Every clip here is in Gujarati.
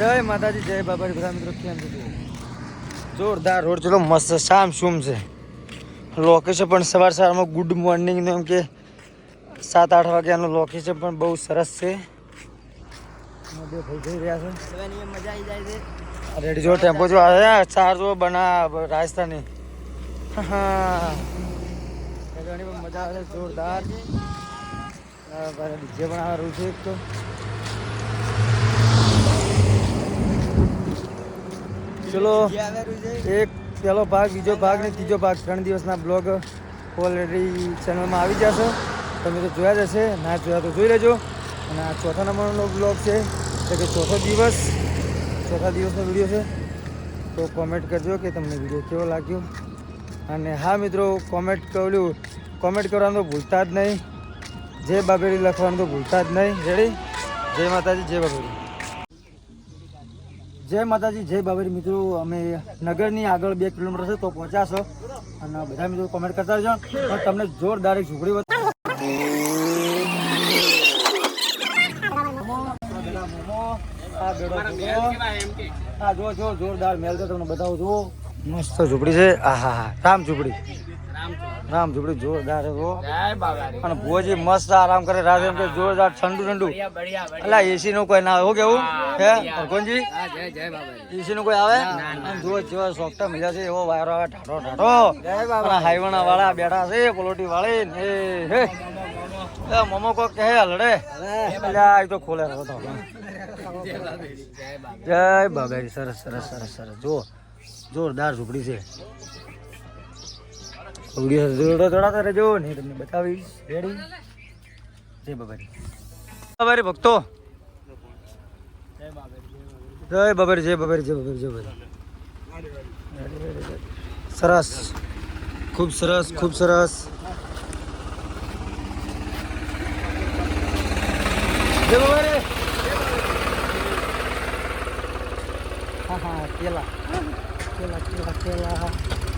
જય માતાજી જય બાબાજી બધા મિત્રો કેમ છો જોરદાર રોડ ચલો મસ્ત શામ શુમ છે. લોકેશન પણ સવાર સવારમાં ગુડ મોર્નિંગ એમ કે સાત આઠ વાગ્યાનું લોકેશન પણ બહુ સરસ છે. બે ભાઈ જઈ રહ્યા છે. મજા આવી જાય છે. રેડી જો ટેમ્પો જો આવે ચાર જો બના રાજસ્થાની. હા. મજા આવે જોરદાર. જે પણ આવે છે એક તો. ચલો, એક પહેલો ભાગ, બીજો ભાગ ને ત્રીજો ભાગ. ત્રણ દિવસના બ્લોગ ઓલરેડી ચેનલમાં આવી જશે. તમે તો જોયા જ હશે, ના જોયા તો જોઈ લેજો. અને આ ચોથા નંબરનો બ્લોગ છે, એટલે કે ચોથો દિવસ, ચોથા દિવસનો વીડિયો છે. તો કોમેન્ટ કરજો કે તમને વીડિયો કેવો લાગ્યો. અને હા મિત્રો કોમેન્ટ કર્યું કોમેન્ટ કરવાનું તો ભૂલતા જ નહીં. જય બાબેડી લખવાનું તો ભૂલતા જ નહીં. રેડી જય માતાજી, જય બાબેડી જય માતાજી જય બાબરી. મિત્રો અમે નગરની આગળ બે કિલોમીટર છે તો પહોંચ્યા છો. અને બધા મિત્રો કોમેન્ટ કરતા રહેજો. પણ તમને જોરદાર એક ઝૂંપડી. આ જો જો જોરદાર મેલ તો તમને બતાવું છું. મસ્ત ઝુંપડી છે. આ હા હા રામ ઝૂંપડી. રામ ઝુપડી જોરદાર જો. બાબારી અને ભોજી મસ્ત આરામ કરે રાત એમ કે જોરદાર ઠંડુ ઠંડુ. બઢિયા એસી નું કોઈ ના આવે. કેવું હે બાબારી એસી નું કોઈ આવે? જુઓ જેવા સોફ્ટા મજા છે. એવો વાયરો આવે ઢાઢો અને હાઈવાના વાળા બેઠા છે પોલોટી વાળી હે. એ મોમો કોક કહે હલડે. આ તો ખોલે રહ્યો તો. જય બાબારી સરસ સરસ સરસ સરસ. જો જોરદાર ઝુપડી છે. વીડિયો જોડો જોડાતા રહેજો ને તમને બતાવીશ. રેડી જય બાબારી. બાબારી ભક્તો. જય બાબારી જય બાબારી જય બાબારી જય બાબારી. સરસ. ખૂબ સરસ ખૂબ સરસ. જય બાબારી. હા હા, કેલા. કેલા કેલા કેલા.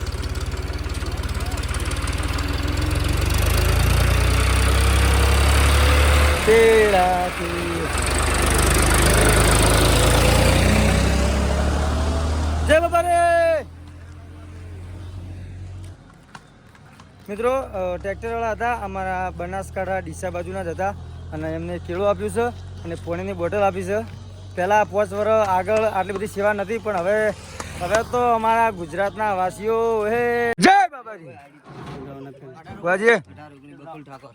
તેરાથી જય બાબા રે મિત્રો ટ્રેક્ટરવાળા હતા અમારા બનાસકાંઠા ડીસા બાજુના જ હતા અને એમને કેળું આપ્યું છે અને પોણીની બોટલ આપી છે. પહેલાં પાંચ વર્ષ આગળ આટલી બધી સેવા નથી પણ હવે હવે તો અમારા ગુજરાતના વાસીઓ હે! જય બાબાજી! બાજી ઠાકોર.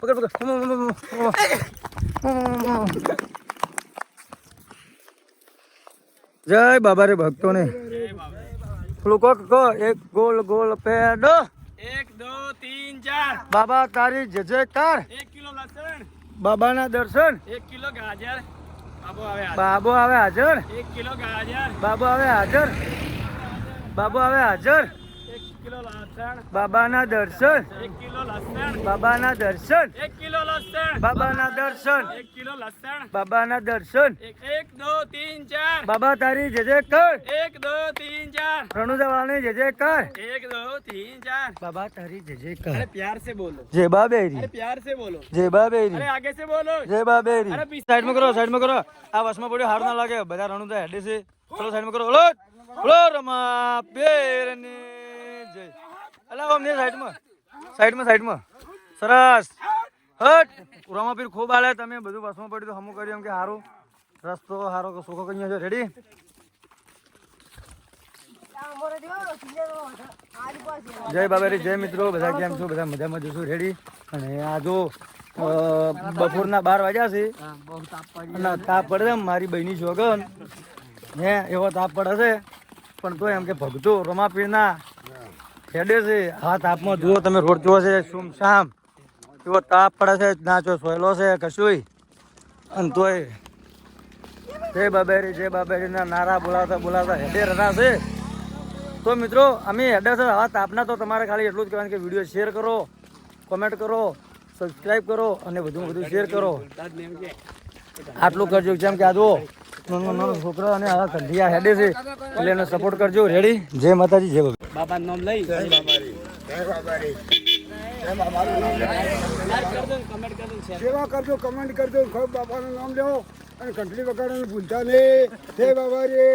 તો ગમે જય બાબા રે ભક્તોને. પેલું કોક એક ગોલ ગોલ પેડો એક દો તીન ચાર. બાબા તારી જય જયકાર. એક કિલો લસણ. બાબાના દર્શન. એક કિલો ગાજર. બાબો આવે બાબો આવે હાજર. એક કિલો ગાજર. બાબો આવે હાજર. બાબો આવે હાજર. કિલો લસણ. બાબાના દર્શન. એક કિલો લસણ. બાબાના દર્શન. એક કિલો લસણ. બાબાના દર્શન. એક કિલો લસણ. બાબાના દર્શન. એક દો તીન ચાર. બાબા તારી જે જે કર. એક દો તીન ચાર. પ્રણુદા વાળાને જે જે કર. એક દો તીન ચાર. બાબા તારી જે જે કર. પ્યાર સે બોલો. જે બાબેરી. પ્યાર સે બોલો. જે બાબેરી. અરે આગે સે બોલો. જે બાબેરી. અરે સાઈડમાં કરો સાઈડમાં કરો. આ વસમાં પડ્યો હાર ના લાગે. બધા રણુદા હેડે છે. ચલો સાઈડમાં કરો. ઓલો ઓલો રમા પેરની. અલા, અમને સાઈડમાં ખૂબ હાલે તમે, બધું બસમાં પડ્યું તો કર્યું કે સારું રસ્તો સારો સુખો કઈ છો? રેડી જય બાબારી, જય મિત્રો. બધા કેમ છો? બધા મજામાં જશું રેડી અને આ જો બપોરના બાર વાગ્યા છે. તાપ પડે મારી બહેની છોકન હે, એવો તાપ પડે છે. પણ તો એમ કે ભગતો રમાપીરના હેડે છે. આ તાપમાં જુઓ તમે, રોડ જુઓ છે સુમસામ જુઓ તાપ પડે છે, ના જો સોયલો છે, કશુંય. અને તોય જય બાબેરી જય બાબેરીના નારા બોલાવતા બોલાવતા હેડે રના છે. તો મિત્રો, અમે હેડે છે આવા તાપના તો તમારે ખાલી એટલું જ કહેવાનું કે વીડિયો શેર કરો, કોમેન્ટ કરો સબસ્ક્રાઈબ કરો અને વધુમાં વધુ શેર કરો. આટલું કરજો, જેમ કે આ નાનો છોકરો અને આ કંઢિયા હેડે છે, એટલે એને સપોર્ટ કરજો. રેડી જય માતાજી, જય બાબા બાપા નામ લઈ. સેવા કરજો. કમેન્ટ કરજો ખબર બાપાનું નામ લેવો અને કંઠલી વગાડવાનું ભૂલતા નહીં. જય બાબા રે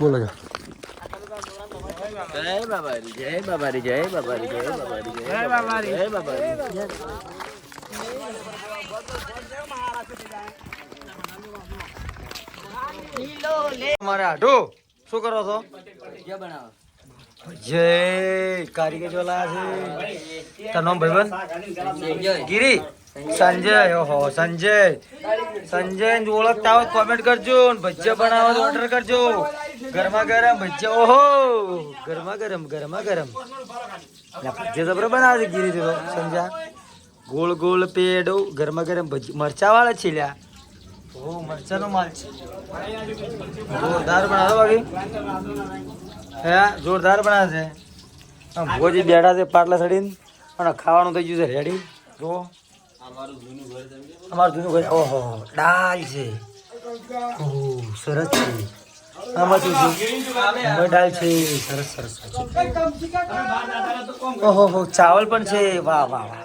બોલો જય બાબારી જય બાબારી જય બાબારી જય બાબારી જય બાબારી. જય બાબારી. આઢો શું કરો છો? જય કારીગર જોલા છે. તારું નામ ભાઈબંધ? ગિરી? સંજય ઓહો સંજય. સંજય ઓળખતા હોય કોમેન્ટ કરજો ને ભજીયા બનાવવા તો ઓર્ડર કરજો. ગરમા ગરમ ભજીયા ઓહો ગરમા ગરમ ગરમા ગરમ. ભજીયા બરાબર બનાવે છે ગીરી તો સંજા ગોળ ગોળ પેડો ગરમા ગરમ ભજી મરચા વાળા છે લ્યા ઓ મરચાનો માલ છે. જોરદાર બનાવે બાકી. હે જોરદાર બનાવે છે. આમ ભોજી બેઠા છે પાટલા ચડીને અને ખાવાનું થઈ ગયું છે રેડી જો. અમારું જૂનું ઘર ઓહો દાલ છે. ઓહો સરસ છે. આમાં શું આમાં છે, સરસ સરસ હો, ચાવલ પણ છે. વાહ વાહ વાહ.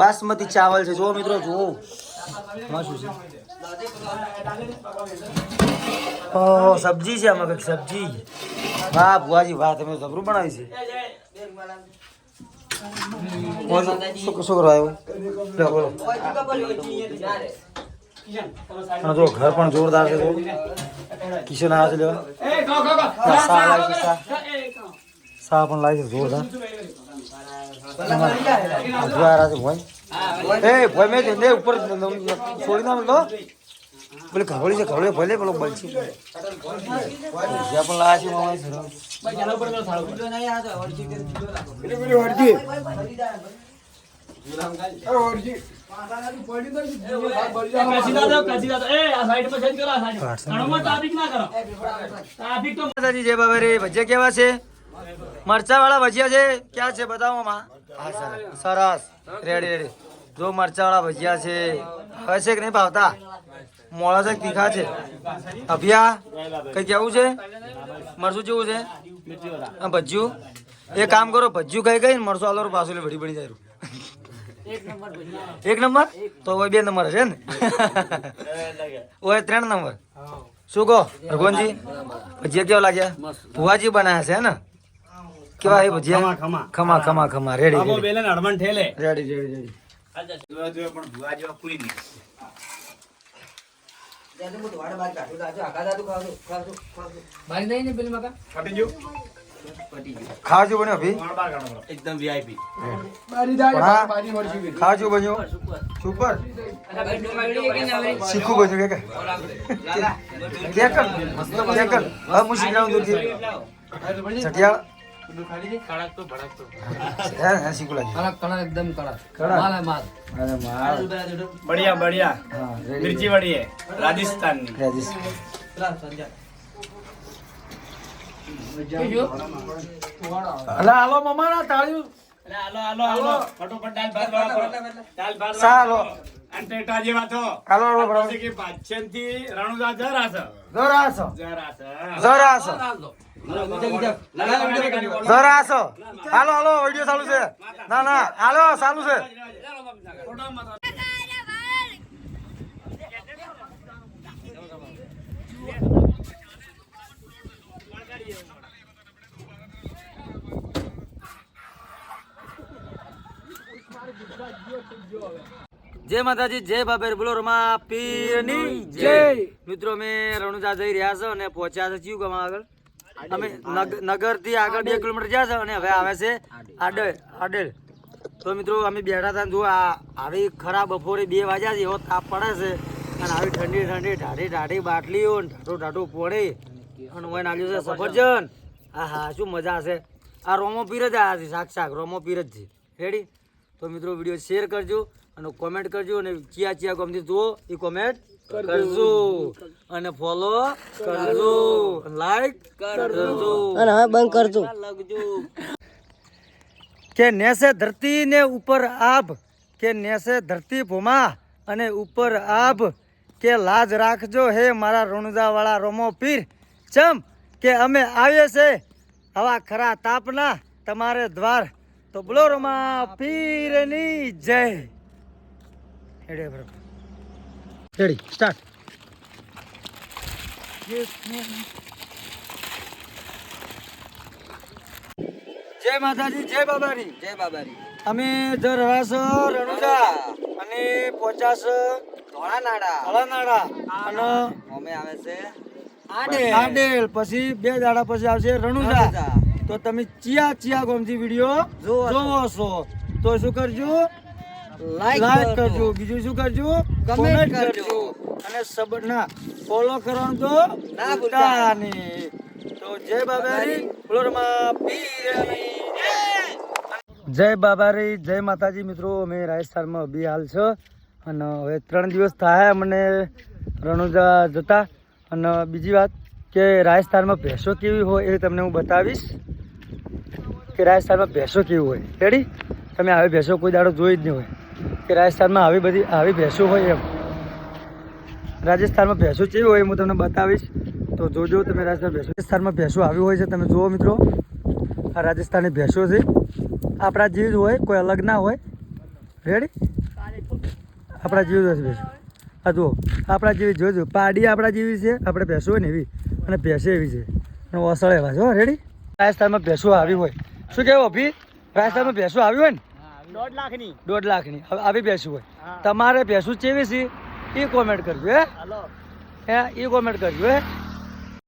બાસમતી ચાવલ છે. જો મિત્રો, જુઓ. આમાં શું છે? સબ્જી છે આમાં કંઈક, સબ્જી. વાહ, ભુવાજી, વાહ, તમે જબરું બનાવી છે? શું શું આવ્યો? જો ઘર પણ જોરદાર છે. કિશન છે લેવા સા લાવી સા સા પણ લાવી જોરદાર અજવાળા છે ભાઈ એ ભાઈ મેં તેને ઉપર છોડી ના તો પેલી ખવડી છે ખવડી ભલે પેલો પણ લાયા છે મામા એટલે મરચા વાળા ભજીયા છે? ક્યાં છે બતાવો સરસ. રેડી રેડી જો મરચા વાળા ભજીયા છે. છે કે નહીં ભાવતા? મોળા છે તીખા છે? અભિયા, કઈ કેવું છે? મરચું જેવું છે? ભજ્યું એ કામ કરો ભજીયું કઈ કઈ મરચું આલો પાછું ભડી ભણી જાય. એક નંબર તો હવે બે નંબર છે ને? ઓય ત્રણ નંબર. શું કહો ભગવાનજી ભજીયા કેવા લાગ્યા? ભુવાજી બનાયા છે હે ને? કેવા ભજીયા? ખમા ખમા. ખમા રેડી રેડી બેલે નડમણ ઠેલે. રેડી રેડી રેડી ખાજો બન્યો ભી એકદમ વીઆઈપી બારી આ- બારી ગઈ. ખાજો બન્યો? સુપર? શીખું બન્યો કે કે કર કે? કર હવે હું શીખડાવું દૂર ચટિયાળ ચટિયા રાજસ્થાન. અલા હાલો મમાના તાળીઓ. હાલો હાલો હાલો. વિડિયો ચાલુ છે. ના ના હાલો ચાલુ છે. જય માતાજી જય બાબેર બોલો રમા પીરની. જય. મિત્રો અમે રણુજા જઈ રહ્યા છે અને પહોંચ્યા છે ચિયું ગામ આગળ. અમે નગરથી આગળ બે કિલોમીટર ગયા છે અને હવે આવે છે આડેલ. આડેલ. તો મિત્રો અમે બેઠા હતા જો આ આવી ખરા બપોરે બે વાગ્યા છે એવો તાપ પડે છે અને આવી ઠંડી ઠંડી ઢાઢી ઢાઢી બાટલીઓ ઢાઢું ઢાઢું પોણી. અને ઓય નાખ્યું છે સફરજન. હા હા શું મજા છે? આ રોમો પીરજ આવ્યા છે સાક્ષાત રોમો પીર જ છે રેડી તો મિત્રો વીડિયો શેર કરજો અને કોમેન્ટ કરજો અને ચિયા ચિયા ગમતી જુઓ એ કોમેન્ટ કરજો. અને ફોલો કરજો. લાઈક કરજો. અને હવે બંધ કરજો. કે નેસે ધરતી ને ઉપર આભ કે નેસે ધરતી ભૂમા અને ઉપર આભ કે લાજ રાખજો હે મારા રણુદા વાળા રોમો પીર. ચમ કે અમે આવીએ છે આવા ખરા તાપના તમારે દ્વાર તો બોલો રોમા પીરની જય. હેડે બરાબર રેડી સ્ટાર્ટ જય માતાજી જય બાબારી. જય બાબારી. અમે જો રવાસો રણુજા અને પચાસ ધોળા નાડા કળાનાડા અને અમે આવે છે આડેલ. પછી બે દાડા પછી આવશે રણુજા. તો તમે ચિયા ચિયા ગોમજી વીડિયો જોવો છો. તો શું કરજો? લાઈક કરજો. બીજું શું કરજો? કમેન્ટ કરજો. અને સબ ના ફોલો કરવાનું તો ના ભૂલતા. નહીં. તો જય બાબારી. ફ્લોરમાં રમા પીરની જય. જય બાબારી. જય માતાજી મિત્રો. અમે રાજસ્થાનમાં બી હાલ છો. અને હવે ત્રણ દિવસ થાય મને રણુજા જતા. અને બીજી વાત કે રાજસ્થાનમાં ભેંસો કેવી હોય એ તમને હું બતાવીશ. કે રાજસ્થાનમાં ભેંસો કેવું હોય? રેડી તમે આવી ભેંસો કોઈ દાડો જોઈ જ નહીં હોય. કે રાજસ્થાનમાં આવી બધી, આવી ભેંસો હોય એમ. રાજસ્થાનમાં ભેંસો કેવી હોય હું તમને બતાવીશ. તો જોજો તમે રાજસ્થાન ભેંસો. રાજસ્થાનમાં ભેંસો આવી હોય છે, તમે જુઓ મિત્રો. આ રાજસ્થાનની ભેંસો છે. આપણા જેવી હોય, કોઈ અલગ ના હોય. રેડી આપણા જેવી જ હશે ભેંસો. આ જુઓ, આપણા જેવી જોજો પાડી આપણા જેવી છે, આપણે ભેંસો હોય ને એવી. અને ભેંસો એવી છે. અને ઓસળ એવા છે રેડી રાજસ્થાનમાં ભેંસો આવી હોય. શું કહેવું અભી? રાજસ્થાનમાં ભેંસો આવી હોય ને? દોઢ લાખની. દોઢ લાખની. હવે આવી ભેંસું હોય. તમારે ભેંસું ચેવી છે? એ કોમેન્ટ કરજો હે. હે એ કોમેન્ટ કરજો હે.